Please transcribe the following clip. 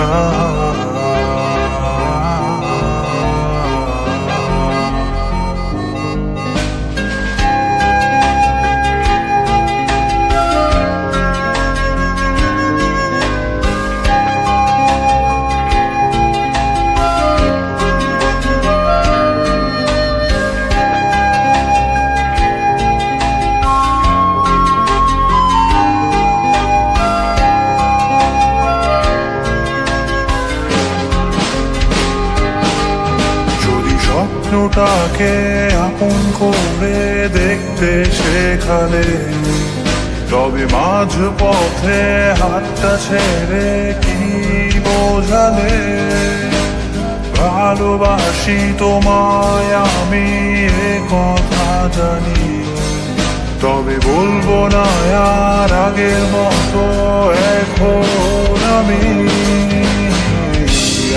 Oh. স্বপ্নটাকে আপন করে দেখতে শেখালে। তবে মাঝ পথে হাতটা ছেড়ে কি বোঝালে? ভালোবাসি তোমায়, আমি এ কথা জানি। তবে বলব না, আর আগের মতো এখন আমি